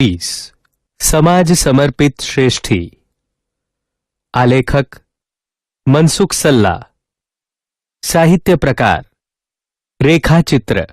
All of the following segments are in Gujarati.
વીસ સમાજ સમર્પિત શ્રેષ્ઠી આલેખક મનસુખ સલ્લા સાહિત્ય પ્રકાર રેખાચિત્ર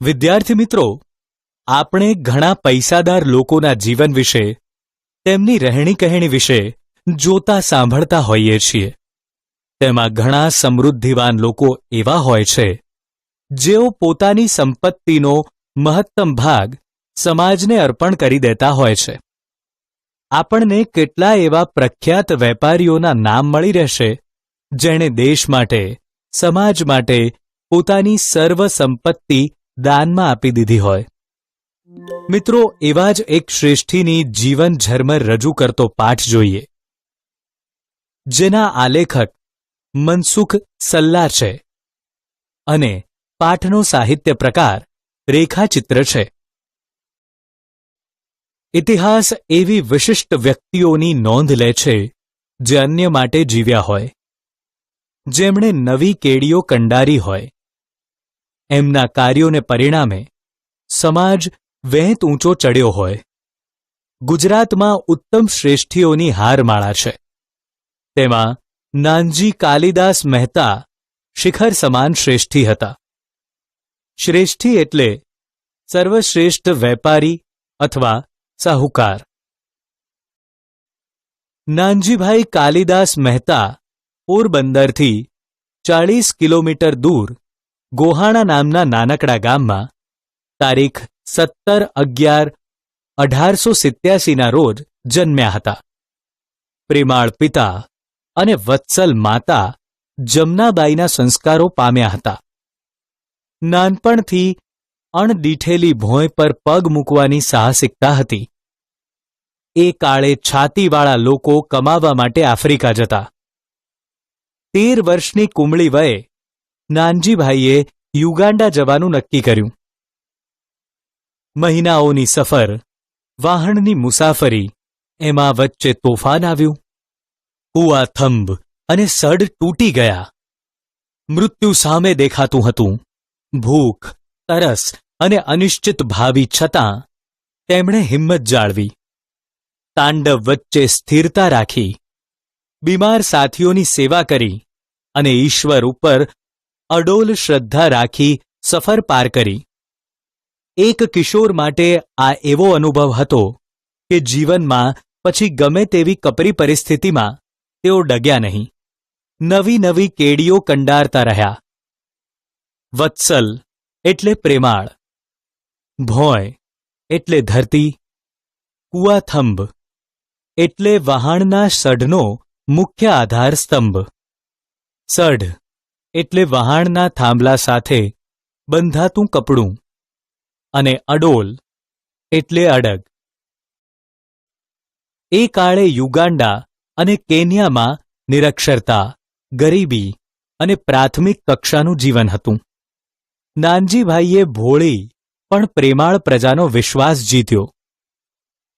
વિદ્યાર્થી મિત્રો, આપણે ઘણા પૈસાદાર લોકોના જીવન વિશે, તેમની રહેણી કહેણી વિશે જોતા સાંભળતા હોઈએ છીએ. તેમાં ઘણા સમૃદ્ધિવાન લોકો એવા હોય છે, જેઓ પોતાની સંપત્તિનો મહત્તમ ભાગ સમાજને અર્પણ કરી દેતા હોય છે. આપણને કેટલા એવા પ્રખ્યાત વેપારીઓના નામ મળી રહેશે, જેણે દેશ માટે, સમાજ માટે પોતાની સર્વ સંપત્તિ દાનમાં આપી દીધી હોય. મિત્રો, એવા જ એક શ્રેષ્ઠીની જીવન ઝરમર રજૂ કરતો પાઠ જોઈએ, જેના આલેખક મનસુખ સલ્લા છે અને પાઠનો સાહિત્ય પ્રકાર રેખાચિત્ર છે. ઇતિહાસ એવી વિશિષ્ટ વ્યક્તિઓની નોંધ લે છે જે અન્ય માટે જીવ્યા હોય. જેમણે નવી કેડીઓ કંડારી હોય. એમના કાર્યોને પરિણામે સમાજ વહેત ઊંચો ચડ્યો હોય. ગુજરાતમાં ઉત્તમ શ્રેષ્ઠીઓની હારમાળા છે. તેમાં નાનજી કાલિદાસ મહેતા શિખર સમાન શ્રેષ્ઠી હતા શ્રેષ્ઠી એટલે સર્વશ્રેષ્ઠ વેપારી અથવા સાહુકાર નાનજીભાઈ કાલિદાસ મહેતા પોરબંદરથી ચાળીસ કિલોમીટર દૂર ગોહાણા નામના નાનકડા ગામમાં તારીખ સત્તર અગિયાર અઢારસો સિત્યાસીના રોજ જન્મ્યા હતા પ્રેમાળ પિતા અને વત્સલ માતા જમનાબાઈના સંસ્કારો પામ્યા હતા. નાનપણથી અણદીઠેલી ભોંય પર પગ મૂકવાની સાહસિકતા હતી. એ કાળે છાતીવાળા લોકો કમાવા માટે આફ્રિકા જતા. તેર વર્ષની કુમળી વયે નાનજીભાઈએ યુગાન્ડા જવાનું નક્કી કર્યું. મહિનાઓની સફર, વાહણની મુસાફરી, એમાં વચ્ચે તોફાન આવ્યું. કુવા થંભ અને સડ તૂટી ગયા. મૃત્યુ સામે દેખાતું હતું. ભૂખ, તરસ અને અનિશ્ચિત ભાવિ છતાં તેમણે હિંમત જાળવી. તાંડવ વચ્ચે સ્થિરતા રાખી. બીમાર સાથીઓની સેવા કરી અને ઈશ્વર ઉપર અડોલ શ્રદ્ધા રાખી સફર પાર કરી. એક કિશોર માટે આ એવો અનુભવ હતો કે જીવનમાં પછી ગમે તેવી કપરી પરિસ્થિતિમાં તેઓ ડગ્યા નહીં. નવી નવી કેડીઓ કંડારતા રહ્યા. વત્સલ એટલે પ્રેમાળ. ભોંય એટલે ધરતી. કુવાથંભ એટલે વહાણના સઢનો મુખ્ય આધાર સ્તંભ સઢ એટલે વહાણના થાંભલા સાથે બંધાતું કપડું. અને અડોલ એટલે અડગ. એ કાળે યુગાન્ડા અને કેન્યામાં નિરક્ષરતા, ગરીબી અને પ્રાથમિક કક્ષાનું જીવન હતું. નાનજીભાઈએ ભોળી પણ પ્રેમાળ પ્રજાનો વિશ્વાસ જીત્યો.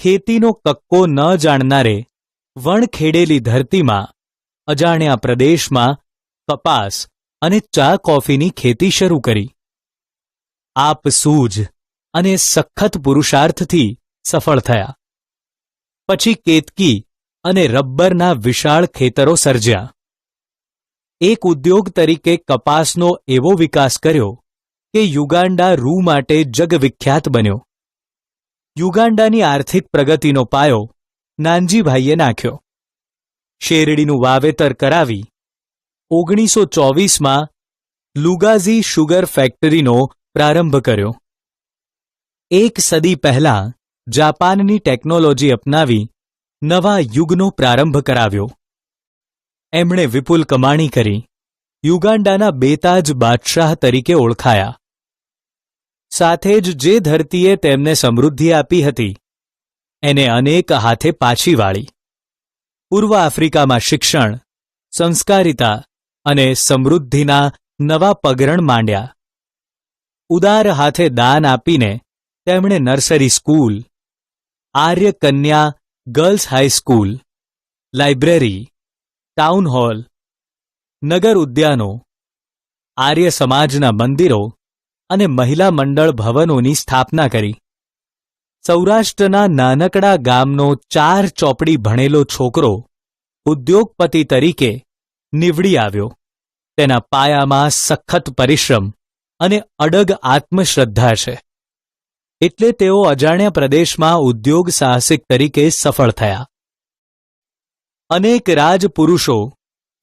ખેતીનો કક્કો ન જાણનારે વણખેડેલી ધરતીમાં, અજાણ્યા પ્રદેશમાં કપાસ અને ચા કોફીની ખેતી શરૂ કરી. આપ સૂઝ અને સખત પુરુષાર્થથી સફળ થયા. પછી કેતકી અને રબ્બરના વિશાળ ખેતરો સર્જ્યા. એક ઉદ્યોગ તરીકે કપાસનો એવો વિકાસ કર્યો કે યુગાન્ડા રૂ માટે જગવિખ્યાત બન્યો. યુગાન્ડાની આર્થિક પ્રગતિનો પાયો નાનજીભાઈએ નાખ્યો. શેરડીનું વાવેતર કરાવી ઓગણીસો ચોવીસમાં લુગાઝી શુગર ફેક્ટરીનો પ્રારંભ કર્યો. એક સદી પહેલા જાપાનની ટેકનોલોજી અપનાવી નવા યુગનો પ્રારંભ કરાવ્યો. એમણે વિપુલ કમાણી કરી યુગાન્ડાના બેતાજ બાદશાહ તરીકે ઓળખાયા. સાથે જ જે ધરતીએ તેમને સમૃદ્ધિ આપી હતી, એને અનેક હાથે પાછી વાળી. પૂર્વ આફ્રિકામાં શિક્ષણ, સંસ્કારિતા અને સમૃદ્ધિના નવા પગરણ માંડ્યા. ઉદાર હાથે દાન આપીને તેમણે nursery school Arya Kanya girls high school library town hall નગર ઉદ્યાનો આર્ય સમાજના મંદિરો અને મહિલા મંડળ ભવનોની સ્થાપના કરી. સૌરાષ્ટ્રના નાનકડા ગામનો ચાર ચોપડી ભણેલો છોકરો ઉદ્યોગપતિ તરીકે નીવડી આવ્યો. તેના પાયામાં સખત પરિશ્રમ અને અડગ આત્મશ્રદ્ધા છે. એટલે તેઓ અજાણ્યા પ્રદેશમાં ઉદ્યોગ સાહસિક તરીકે સફળ થયા. અનેક રાજપુરુષો,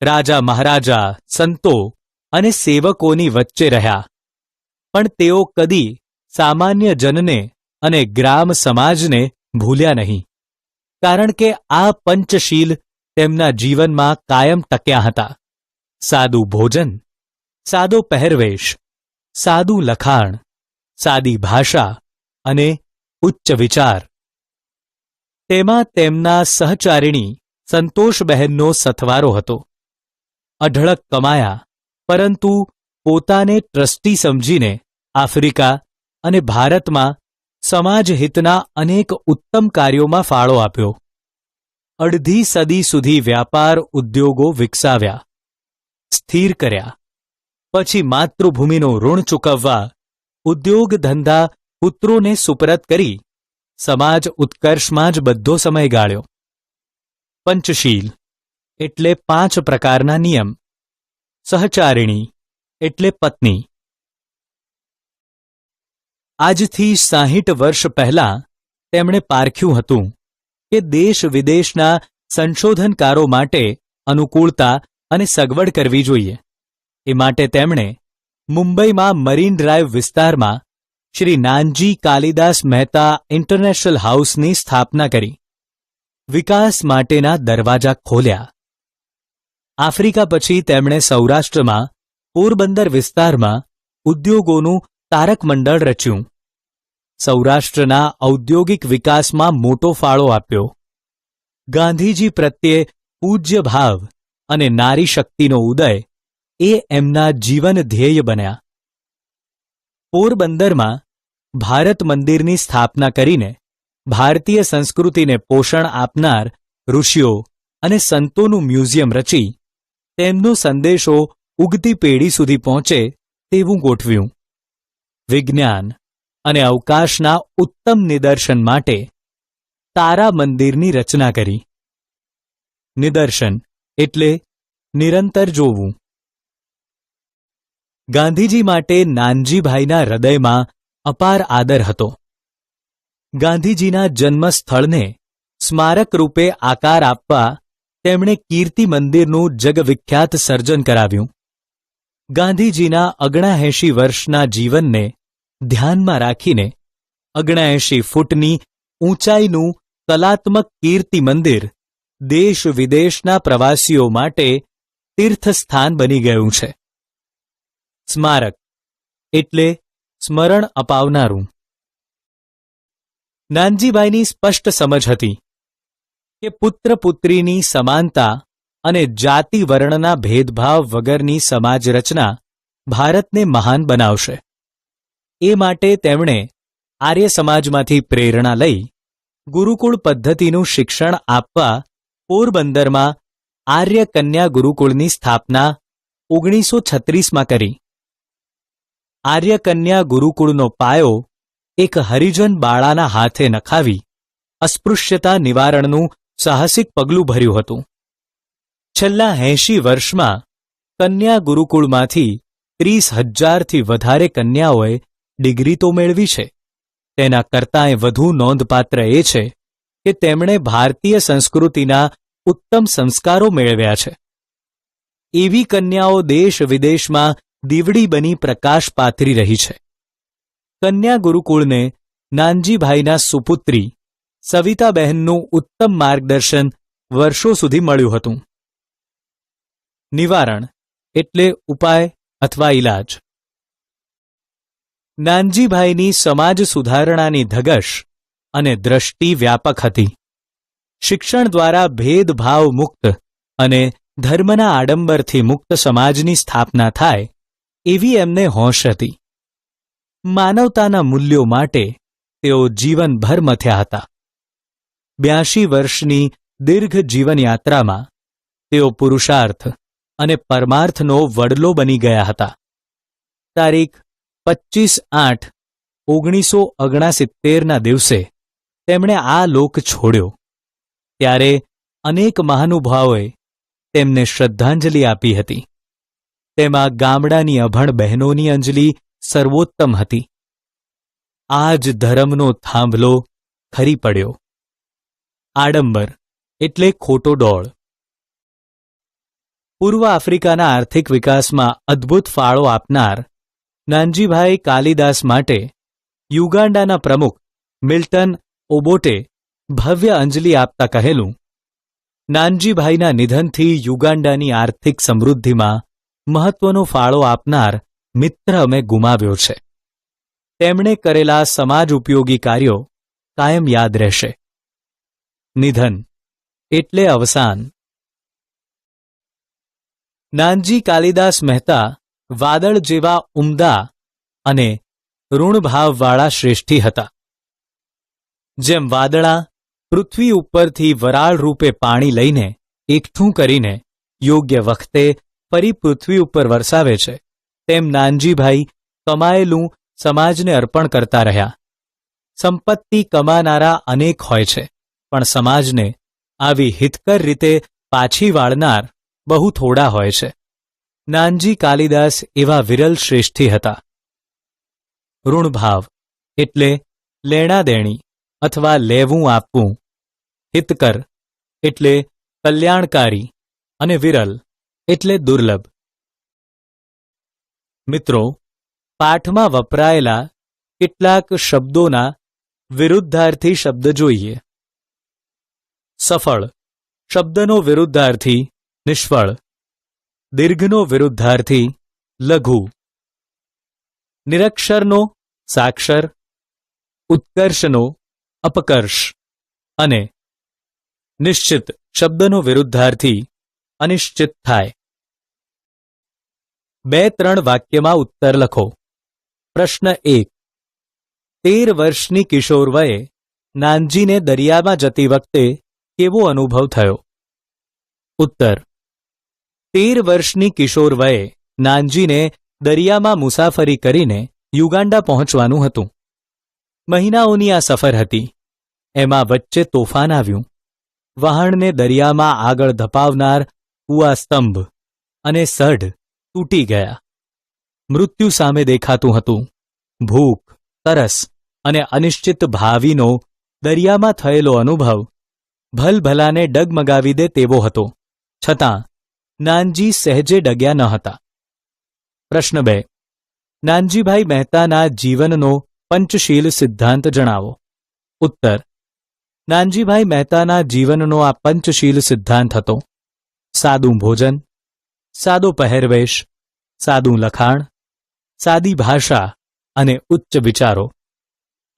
રાજા મહારાજા, સંતો અને સેવકોની વચ્ચે રહ્યા. પણ તેઓ કદી સામાન્ય જનને અને ગ્રામ સમાજને ભૂલ્યા નહીં. કારણ કે આ પંચશીલ તેમના જીવનમાં કાયમ ટક્યા હતા. સાદું ભોજન, સાદો પહેરવેશ, સાદું લખાણ, સાદી ભાષા અને ઉચ્ચ વિચાર. તેમાં તેમના સહચારિણી સંતોષબહેનનો સથવારો હતો. અઢળક કમાયા, પરંતુ પોતાને ટ્રસ્ટી સમજીને આફ્રિકા અને ભારતમાં સમાજહિતના અનેક ઉત્તમ કાર્યોમાં ફાળો આપ્યો. અડધી સદી સુધી વ્યાપાર ઉદ્યોગો વિકસાવ્યા, સ્થિર કર્યા, પછી માતૃભૂમિનું ઋણ ચૂકવવા ઉદ્યોગ ધંધા પુત્રોને સુપરત કરી, સમાજ ઉત્કર્ષમાં જ બધો સમય ગાળ્યો. પંચશીલ, એટલે પાંચ પ્રકારના નિયમ. સહચારિણી, એટલે પત્ની. આજથી સાહીઠ વર્ષ પહેલા તેમણે પારખ્યું હતું કે દેશ વિદેશના સંશોધનકારો માટે અનુકૂળતા અને સગવડ કરવી જોઈએ. એ માટે તેમણે મુંબઈમાં મરીન ડ્રાઈવ વિસ્તારમાં શ્રી નાનજી કાલિદાસ મહેતા ઇન્ટરનેશનલ હાઉસની સ્થાપના કરી. વિકાસ માટેના દરવાજા ખોલ્યા. આફ્રિકા પછી તેમણે સૌરાષ્ટ્રમાં, પોરબંદર વિસ્તારમાં ઉદ્યોગોનું તારક મંડળ રચ્યું. સૌરાષ્ટ્રના ઔદ્યોગિક વિકાસમાં મોટો ફાળો આપ્યો. ગાંધીજી પ્રત્યે પૂજ્ય ભાવ અને નારી શક્તિનો ઉદય એ એમના જીવન ધ્યેય બન્યા. પોરબંદરમાં ભારત મંદિરની સ્થાપના કરીને ભારતીય સંસ્કૃતિને પોષણ આપનાર ઋષિઓ અને સંતોનું મ્યુઝિયમ રચી તેમનો સંદેશો ઉગતી પેઢી સુધી પહોંચે તેવું ગોઠવ્યું. વિજ્ઞાન અને અવકાશના ઉત્તમ નિદર્શન માટે તારા મંદિરની રચના કરી. નિદર્શન એટલે નિરંતર જોવું. ગાંધીજી માટે નાનજીભાઈના હૃદયમાં અપાર આદર હતો. ગાંધીજીના જન્મસ્થળને સ્મારક રૂપે આકાર આપવા તેમણે કીર્તિ મંદિરનું જગવિખ્યાત સર્જન કરાવ્યું. ગાંધીજીના અગણાએંશી વર્ષના જીવનને ધ્યાનમાં રાખીને અગણાએંશી ફૂટની ઊંચાઈનું કલાત્મક કીર્તિ મંદિર દેશ વિદેશના પ્રવાસીઓ માટે તીર્થસ્થાન બની ગયું છે. સ્મારક, એટલે સ્મરણ અપાવનારું. નાનજીભાઈની સ્પષ્ટ સમજ હતી કે પુત્ર પુત્રીની સમાનતા અને જાતિ વર્ણના ભેદભાવ વગરની સમાજ રચના ભારતને મહાન બનાવશે. એ માટે તેમણે આર્ય સમાજમાંથી પ્રેરણા લઈ ગુરુકુળ પદ્ધતિનું શિક્ષણ આપવા પોરબંદરમાં આર્ય કન્યા ગુરુકુળની સ્થાપના ઓગણીસો છત્રીસમાં કરી. આર્ય કન્યા ગુરુકુળનો પાયો એક હરિજન બાળાના હાથે નખાવી અસ્પૃશ્યતા નિવારણનું સાહસિક પગલું ભર્યું હતું. છેલ્લા એંશી વર્ષમાં કન્યા ગુરુકુળમાંથી ત્રીસ હજારથી વધારે કન્યાઓએ ડિગ્રી તો મેળવી છે. તેના કરતાંય વધુ નોંધપાત્ર એ છે કે તેમણે ભારતીય સંસ્કૃતિના ઉત્તમ સંસ્કારો મેળવ્યા છે. એવી કન્યાઓ દેશ વિદેશમાં દીવડી બની પ્રકાશ પાથરી રહી છે. કન્યા ગુરુકુળને નાનજીભાઈના સુપુત્રી સવિતાબહેનનું ઉત્તમ માર્ગદર્શન વર્ષો સુધી મળ્યું હતું. નિવારણ એટલે ઉપાય અથવા ઇલાજ નાનજીભાઈની સમાજ સુધારણાની ધગશ અને દ્રષ્ટિ વ્યાપક હતી. શિક્ષણ દ્વારા ભેદભાવ મુક્ત અને ધર્મના આડંબરથી મુક્ત સમાજની સ્થાપના થાય એવી એમને હોશ હતી. માનવતાના મૂલ્યો માટે તેઓ જીવનભર મથ્યા હતા. બ્યાશી વર્ષની દીર્ઘ જીવનયાત્રામાં તેઓ પુરુષાર્થ અને પરમાર્થનો વડલો બની ગયા હતા. તારીખ પચીસ આઠ ઓગણીસો ઓગણસિત્તેરના દિવસે તેમણે આ લોક છોડ્યો. ત્યારે અનેક મહાનુભાવોએ તેમને શ્રદ્ધાંજલિ આપી હતી. તેમાં ગામડાની અભણ બહેનોની અંજલિ સર્વોત્તમ હતી. આ જ ધર્મનો થાંભલો ખરી પડ્યો. આડંબર એટલે ખોટો ડોળ. પૂર્વ આફ્રિકાના આર્થિક વિકાસમાં અદ્ભુત ફાળો આપનાર નાનજીભાઈ કાલિદાસ માટે યુગાન્ડાના પ્રમુખ મિલ્ટન ઓબોટે ભવ્ય અંજલિ આપતા કહેલું, નાનજીભાઈના નિધનથી યુગાન્ડાની આર્થિક સમૃદ્ધિમાં મહત્વનો ફાળો આપનાર મિત્ર અમે ગુમાવ્યો છે. તેમણે કરેલા સમાજ ઉપયોગી કાર્યો કાયમ યાદ રહેશે. નિધન એટલે અવસાન. નાનજી કાલિદાસ મહેતા વાદળ જેવા ઉમદા અને ઋણભાવવાળા શ્રેષ્ઠી હતા. જેમ વાદળા પૃથ્વી ઉપરથી વરાળ રૂપે પાણી લઈને એકઠું કરીને યોગ્ય વખતે ફરી પૃથ્વી ઉપર વરસાવે છે. તેમ નાનજીભાઈ કમાયેલું સમાજને અર્પણ કરતા રહ્યા. સંપત્તિ કમાનારા અનેક હોય છે, પણ સમાજને આવી હિતકર રીતે પાછી વાળનાર બહુ થોડા હોય છે. નાનજી કાલિદાસ એવા વિરલ શ્રેષ્ઠી હતા. ઋણભાવ એટલે લેણાદેણી અથવા લેવું આપવું. હિતકર એટલે કલ્યાણકારી અને વિરલ એટલે દુર્લભ મિત્રો પાઠમાં વપરાયેલા કેટલાક શબ્દોના વિરુદ્ધાર્થી શબ્દ જોઈએ સફળ શબ્દનો વિરુદ્ધાર્થી નિષ્ફળ દીર્ઘનો વિરુદ્ધાર્થી લઘુ નિરક્ષરનો સાક્ષર ઉત્કર્ષનો અપકર્ષ અને નિશ્ચિત શબ્દનો વિરુદ્ધાર્થી અનિશ્ચિત થાય. બે ત્રણ વાક્યમાં ઉત્તર લખો. પ્રશ્ન એક. તેર વર્ષની કિશોર વયે નાનજીને દરિયામાં જતી વખતે કેવો અનુભવ થયો? ઉત્તર. તેર વર્ષની કિશોર વયે નાનજીને દરિયામાં મુસાફરી કરીને યુગાન્ડા પહોંચવાનું હતું. મહિનાઓની આ સફર હતી. એમાં વચ્ચે તોફાન આવ્યું. વહાણને દરિયામાં આગળ ધપાવનાર કુવા સ્તંભ અને સઢ તૂટી ગયા. મૃત્યુ સામે દેખાતું હતું. ભૂખ, તરસ અને અનિશ્ચિત ભાવિનો દરિયામાં થયેલો અનુભવ ભલભલાને ડગમગાવી દે તેવો હતો. છતાં, નાનજી સહેજે ડગ્યા ન હતા. પ્રશ્ન બે. નાનજીભાઈ મહેતાના જીવનનો પંચશીલ સિદ્ધાંત જણાવો. ઉત્તર. નાનજીભાઈ મહેતાના જીવનનો આ પંચશીલ સિદ્ધાંત હતો. સાદું ભોજન, સાદો પહેરવેશ, સાદું લખાણ, સાદી ભાષા અને ઉચ્ચ વિચારો.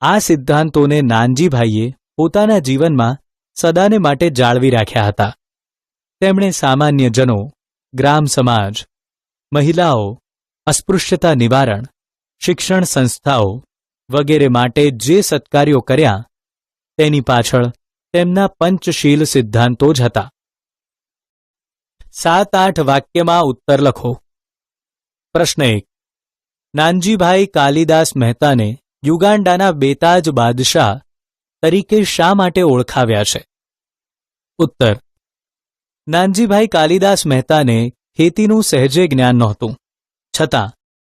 આ સિદ્ધાંતોને નાનજીભાઈએ પોતાના જીવનમાં સદાને માટે જાળવી રાખ્યા હતા. તેમણે સામાન્ય જનો ગ્રામ સમાજ, મહિલાઓ, અસ્પૃશ્યતા નિવારણ, શિક્ષણ સંસ્થાઓ વગેરે માટે જે સત્કાર્યો કર્યા, તેની પાછળ તેમના પંચશીલ સિદ્ધાંતો જ હતા. સાત આઠ વાક્યમાં ઉત્તર લખો. પ્રશ્ન એક. નાનજીભાઈ કાલિદાસ મહેતાને યુગાન્ડાના બેતાજ બાદશાહ તરીકે શા માટે ઓળખાવ્યા છે? ઉત્તર. નાનજીભાઈ કાલિદાસ મહેતાને ખેતીનું સહેજે જ્ઞાન નહોતું. છતાં